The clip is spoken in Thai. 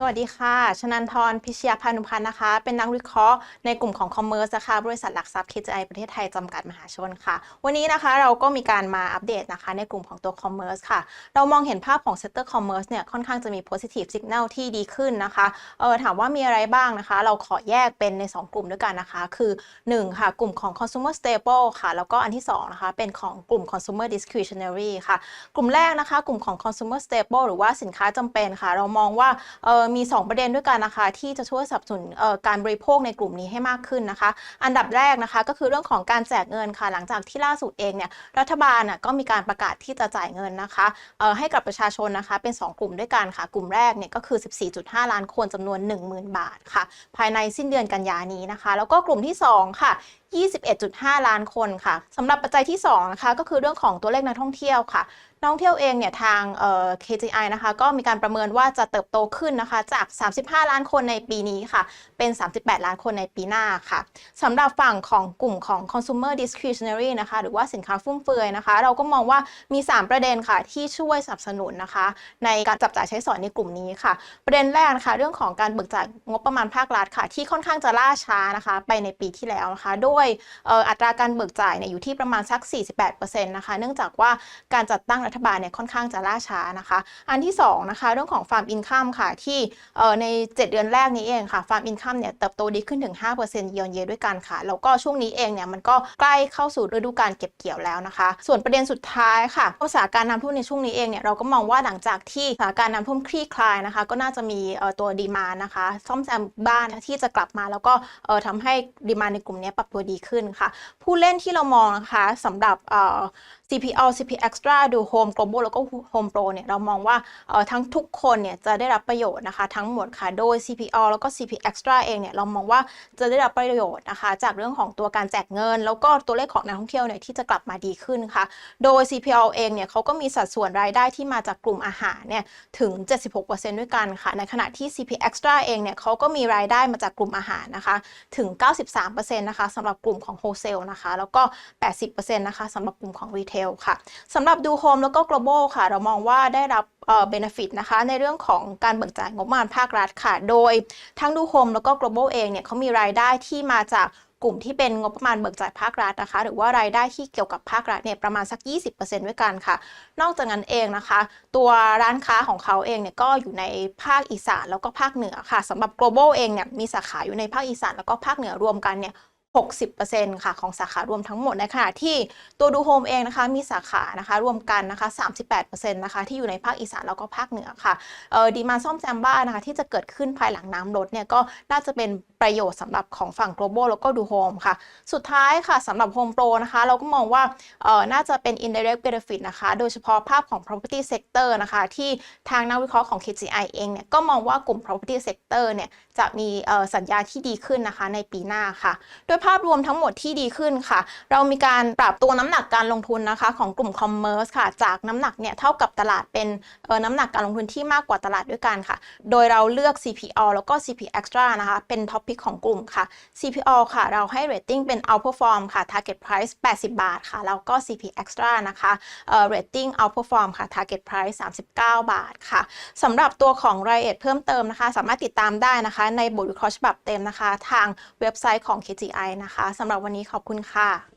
สวัสดีค่ะ ชนันทรพิชยาพานุพันธ์นะคะ เป็นนักวิเคราะห์ในกลุ่มของคอมเมอร์สนะคะ บริษัทหลักทรัพย์ KGI ประเทศไทยจำกัดมหาชนค่ะ วันนี้นะคะเราก็มีการมาอัปเดตนะคะ ในกลุ่มของตัวคอมเมอร์สค่ะ เรามองเห็นภาพของเซ c เตอร์คอมเมอร์สเนี่ยค่อนข้างจะมี positive signal ที่ดีขึ้นนะคะ เออถามว่ามีอะไรบ้างนะคะ เราขอแยกเป็นใน 2 กลุ่มด้วยกันนะคะ คือ 1 ค่ะ กลุ่มของ consumer staple ค่ะ แล้วก็อันที่2นะคะ เป็นของกลุ่ม consumer discretionary ค่ะ กลุ่มแรกนะคะ กลุ่มของ consumer staple หรือว่าสินค้าจำเป็นค่ะ เรามองว่า เออมี 2 ประเด็นด้วยกันนะคะ ที่จะช่วยสนับสนุนการบริโภคในกลุ่มนี้ให้มากขึ้นนะคะ อันดับแรกนะคะก็คือเรื่องของการแจกเงินค่ะ หลังจากที่ล่าสุดเองเนี่ยรัฐบาลน่ะก็มีการประกาศที่จะจ่ายเงินนะคะเออให้กับประชาชนนะคะเป็น 2 กลุ่มด้วยกันค่ะ กลุ่มแรกเนี่ยก็คือ 14.5 ล้านคนจำนวน 10,000 บาทค่ะ ภายในสิ้นเดือนกันยานี้นะคะ แล้วก็กลุ่มที่ 2 ค่ะ 21.5 ล้านคนค่ะสำหรับปัจจัยที่2นะคะก็คือเรื่องของตัวเลขนักท่องเที่ยวค่ะนักท่องเที่ยวเองเนี่ยทาง KGI นะคะก็มีการประเมินว่าจะเติบโตขึ้นนะคะจาก 35 ล้านคนในปีนี้ค่ะ เป็น 38 ล้านคนในปีหน้าค่ะสำหรับฝั่งของกลุ่มของ consumer discretionary นะคะหรือว่าสินค้าฟุ่มเฟือยนะคะ เราก็มองว่ามี 3 ประเด็นค่ะที่ช่วยสนับสนุนนะคะ ในการจับจ่ายใช้สอยในกลุ่มนี้ค่ะ ประเด็นแรกนะคะเรื่องของการเบิกจ่ายงบประมาณภาครัฐค่ะ ที่ค่อนข้างจะล่าช้านะคะ ไปในปีที่แล้วนะคะ ด้วยเอ่ออัตราการเบิกจ่ายเนี่ยอยู่ที่ประมาณสัก 48%นะคะเนื่องจากว่าการจัดตั้งรัฐบาลเนี่ยค่อนข้างจะล่าช้านะคะ อันที่2นะคะเรื่องของ Farm Income ค่ะที่ใน 7 เดือนแรกนี้เองค่ะ Farm Income เนี่ยเติบโตดีขึ้นถึง 5%เยียร์เยด้วยกันค่ะ แล้วก็ช่วงนี้เองเนี่ยมันก็ใกล้เข้าสู่ฤดูการเก็บเกี่ยวแล้วนะคะ ส่วนประเด็นสุดท้ายค่ะภาษาการน้ำท่วมในช่วงนี้เองเนี่ยเราก็มองว่าหลังจากที่สถานการณ์น้ำท่วมคลี่คลายนะคะ ก็น่าจะมีตัวดีมานะคะ ซ่อมแซมบ้านที่จะกลับมาแล้วก็เอ่อทำให้ดีมาในกลุ่มนี้ปรับตัวดีขึ้นค่ะ ผู้เล่นที่เรามองนะคะสำหรับ CPO CP Extra ดู Home Global แล้วก็ Home Pro เนี่ยเรามองว่าทั้งทุกคนเนี่ยจะได้รับประโยชน์นะคะทั้งหมดค่ะโดย CPO แล้วก็ CP Extra เองเนี่ยเรามองว่าจะได้รับประโยชน์นะคะ จากเรื่องของตัวการแจกเงิน แล้วก็ตัวเลขของนักท่องเที่ยวเนี่ยที่จะกลับมาดีขึ้นค่ะ โดย CPO เองเนี่ยเขาก็มีสัดส่วนรายได้ที่มาจากกลุ่มอาหารเนี่ยถึง 76%ด้วยกันค่ะ ในขณะที่ CP Extra เองเนี่ยเขาก็มีรายได้มาจากกลุ่มอาหารนะคะถึง 93%นะคะสำหรับกลุ่มของ Wholesale นะคะ แล้วก็ 80%นะคะสำหรับกลุ่มของ Retail ค่ะสำหรับดูโฮมแล้วก็ global ค่ะ เรามองว่าได้รับเอ่อ benefit นะคะ ในเรื่องของการเบิกจ่ายงบประมาณภาครัฐค่ะ โดยทั้งดูโฮมแล้วก็ global เองเนี่ยเขามีรายได้ที่มาจากกลุ่มที่เป็นงบประมาณเบิกจ่ายภาครัฐนะคะ หรือว่ารายได้ที่เกี่ยวกับภาครัฐเนี่ยประมาณสัก 20%ด้วยกันค่ะ นอกจากนั้นเองนะคะ ตัวร้านค้าของเขาเองเนี่ยก็อยู่ในภาคอีสานแล้วก็ภาคเหนือค่ะสำหรับ global เองเนี่ยมีสาขาอยู่ในภาคอีสานแล้วก็ภาคเหนือรวมกันเนี่ย 60%ค่ะของสาขารวมทั้งหมดในขณะที่ตัวดูโฮมเองนะคะมีสาขานะคะรวมกันนะคะ38%นะคะที่อยู่ในภาคอีสานแล้วก็ภาคเหนือค่ะออดีมาซ่อมแซมบ้านนะคะที่จะเกิดขึ้นภายหลังน้ำลดเนี่ยก็น่าจะเป็นประโยชน์สำหรับของฝั่ง global แล้วก็ดูโฮมค่ะ สุดท้ายค่ะสำหรับ Home Pro นะคะเราก็มองว่าออน่าจะเป็น indirect benefit นะคะโดยเฉพาะภาพของ property sector นะคะที่ทางนักวิเคราะห์ของ KGI เองเนี่ยก็มองว่ากลุ่ม property sector เนี่ยจะมีออสัญญาที่ดีขึ้นนะคะในปีหน้าค่ะ โดยภาพรวมทั้งหมดที่ดีขึ้นค่ะ เรามีการปรับตัวน้ำหนักการลงทุนนะคะ ของกลุ่ม commerce ค่ะ จากน้ำหนักเนี่ยเท่ากับตลาดเป็นเออน้ำหนักการลงทุนที่มากกว่าตลาดด้วยกันค่ะ โดยเราเลือก CPO แล้วก็ CP Extra นะคะ เป็นท็อปพิกของกลุ่มค่ะ CPO ค่ะ เราให้ rating เป็น outperform ค่ะ target price 80 บาทค่ะ แล้วก็ CP Extra นะคะเอ่อ rating outperform ค่ะ target price 39 บาทค่ะสำหรับตัวของรายละเอียดเพิ่มเติมนะคะ สามารถติดตามได้นะคะ ในบทวิเคราะห์ฉบับเต็มนะคะ ทางเว็บไซต์ของ KGI นะคะสำหรับวันนี้ขอบคุณค่ะ